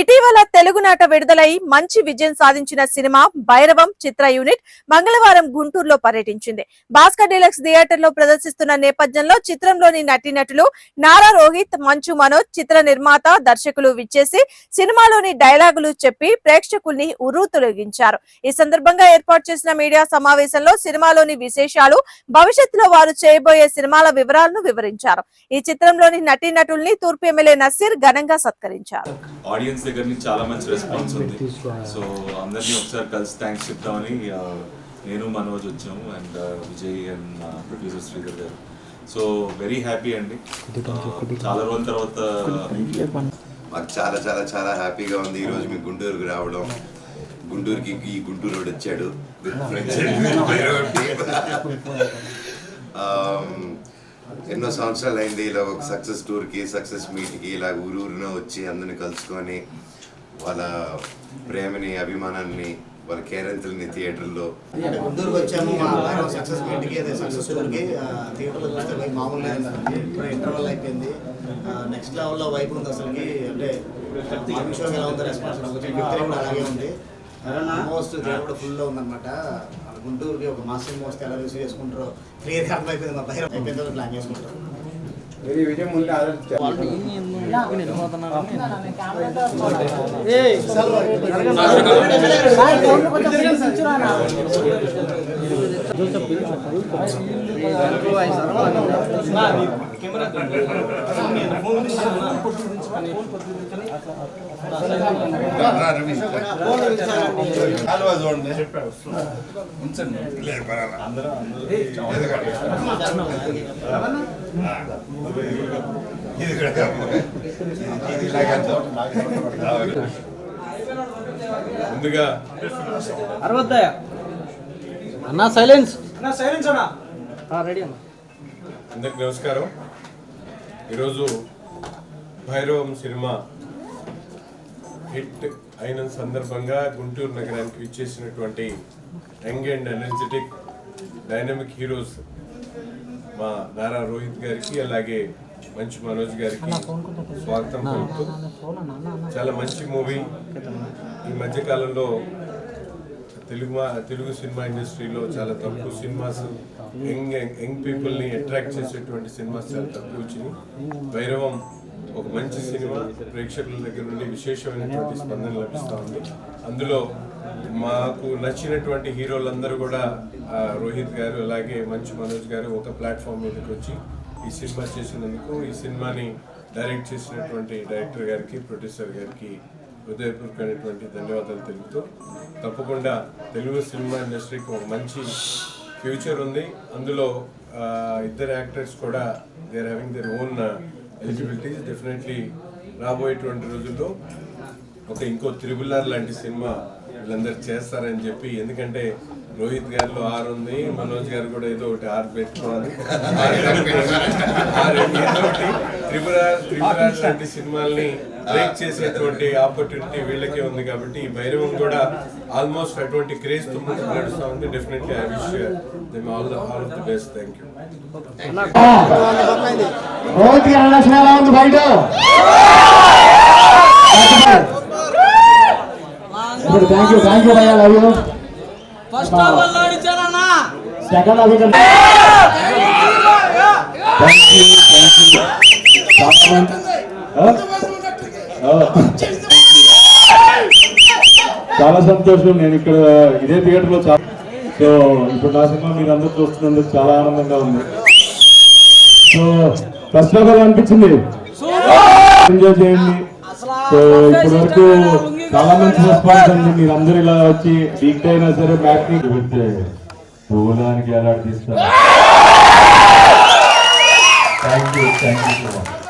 ఇటీవల తెలుగునాట విడుదలై మంచి విజయం సాధించిన సినిమా భైరవం చిత్ర యూనిట్ మంగళవారం గుంటూరులో పర్యటించింది. భాస్కర్ డీలక్స్ థియేటర్లో ప్రదర్శిస్తున్న నేపథ్యంలో చిత్రంలోని నటీనటులు నారా రోహిత్ మంచు మనోజ్ చిత్ర నిర్మాత దర్శకులు విచ్చేసి సినిమాలోని డైలాగులు చెప్పి ప్రేక్షకుల్ని ఉర్రూ తొలగించారు. ఈ సందర్భంగా ఏర్పాటు చేసిన మీడియా సమావేశంలో సినిమాలోని విశేషాలు భవిష్యత్తులో వారు చేయబోయే సినిమాల వివరాలను వివరించారు. ఈ చిత్రంలోని నటీనటుల్ని తూర్పు ఎమ్మెల్యే నసీర్ ఘనంగా సత్కరించారు. ఆడియన్స్ దగ్గర నుంచి చాలా మంచి రెస్పాన్స్ ఉంది. సో అందరినీ ఒకసారి కలిసి థ్యాంక్స్ చెప్తామని నేను మనోజ్ వచ్చాము అండ్ విజయ్ అండ్ మా producer Sridhar garu. So very happy అండి. చాలా రోజుల తర్వాత మాకు చాలా చాలా చాలా హ్యాపీగా ఉంది. ఈరోజు మీ గుంటూరుకి రావడం. గుంటూరుకి ఈ గుంటూరు వచ్చాడు. ఎన్నో సంవత్సరాలు అయింది ఇలా ఒక సక్సెస్ టూర్కి సక్సెస్ మీట్కి ఇలా ఊరు ఊరిన వచ్చి అందరిని కలుసుకొని వాళ్ళ ప్రేమని అభిమానాన్ని వాళ్ళ కేరెంతుల్ని థియేటర్లో. గుంటూరుకి వచ్చాము మా సక్సెస్ మీట్కి అదే సక్సెస్ టూర్కి థియేటర్లో చూస్తే మీకు ఇప్పుడు ఇంటర్వల్ అయిపోయింది. నెక్స్ట్ లెవెల్లో వైపు ఉంది అసలుకి. అంటే షోకి ఎలా ఉందో రెస్పాన్స్ అలాగే ఉంది. ఆల్మోస్ట్ కూడా ఫుల్లో ఉందన్నమాట గుంటూరుకి ఒక మాస్టర్ మోస్ట్ ఎలా రిసీవ్ చేసుకుంటారో క్లియర్గా అర్థమైపోయింది మా భైరవ్ అయిపోయిన తర్వాత ప్లాన్ చేసుకుంటారు వెరీ విజయం ముందు ఆలోచించారు ముందుగా అరవద్దయ్య. అన్నా సైలెన్స్ రెడీ అన్న. అందరికి నమస్కారం. ఈరోజు భైరవం సినిమా హిట్ అయిన సందర్భంగా గుంటూరు నగరానికి విచ్చేసినటువంటి young and energetic dynamic heroes మా నారా రోహిత్ గారికి అలాగే మంచి మనోజ్ గారికి స్వాగతం పలుకుతూ చాలా మంచి మూవీ. ఈ మధ్యకాలంలో తెలుగు మా- తెలుగు సినిమా ఇండస్ట్రీలో చాలా తక్కువ సినిమాస్ యంగ్ యంగ్ పీపుల్ని అట్రాక్ట్ చేసేటువంటి సినిమాస్ చాలా తక్కువ వచ్చినాయి. భైరవం ఒక మంచి సినిమా. ప్రేక్షకుల దగ్గర నుండి విశేషమైనటువంటి స్పందన లభిస్తూ ఉంది. అందులో మాకు నచ్చినటువంటి హీరోలందరూ కూడా రోహిత్ గారు అలాగే మంచు మనోజ్ గారు ఒక ప్లాట్ఫామ్ మీదకి వచ్చి ఈ సినిమా చేసినందుకు ఈ సినిమాని డైరెక్ట్ చేసినటువంటి డైరెక్టర్ గారికి ప్రొడ్యూసర్ గారికి హృదయపూర్వకమైనటువంటి ధన్యవాదాలు తెలుపుతూ తప్పకుండా తెలుగు సినిమా ఇండస్ట్రీకి ఒక మంచి ఫ్యూచర్ ఉంది. అందులో ఇద్దరు యాక్టర్స్ కూడా there having their own eligibilities definitely రాబోయేటువంటి రోజుల్లో ఒక ఇంకో త్రిబుల్ ఆర్ లాంటి సినిమా వీళ్ళందరూ చేస్తారని చెప్పి ఎందుకంటే రోహిత్ గారిలో ఆరు ఉంది మనోజ్ గారు కూడా ఏదో ఒకటి ఆరు పెట్టుకోవాలి. త్రిపురార్ త్రిపురార్ లాంటి సినిమాల్ని బ్రేక్ చేసేటువంటి ఆపర్చునిటీ వీళ్ళకే ఉంది కాబట్టి ఈ భైరవం కూడా ఆల్మోస్ట్ అటువంటి క్రేజ్తో ముందుకు నడుస్తా ఉంది. Definitely I wish them all the all of the best thank you Rohit గారి ఎలా ఉంది బయట. ఇప్పుడు థ్యాంక్ యూ థ్యాంక్ యూ భయ్యా love you first of all second అది థ్యాంక్ యూ థ్యాంక్ యూ. చాలా సంతోషం. నేను ఇక్కడ ఇదే థియేటర్లో చాలా సో ఇప్పుడు నా సినిమా మీరు అందరూ చూస్తున్నందుకు చాలా ఆనందంగా ఉంది. సో ఫస్ట్ ఆఫ్ ఆల్ అనిపించింది ఎంజాయ్ చేయండి. సో ఇప్పటి వరకు చాలా మంచి రెస్పాన్స్ ఉంది మీరు అందరూ ఇలా వచ్చి వీక్ అయినా సరే చూపిస్తే పూలానికి ఎలా తీస్తారు థ్యాంక్ యూ థ్యాంక్ యూ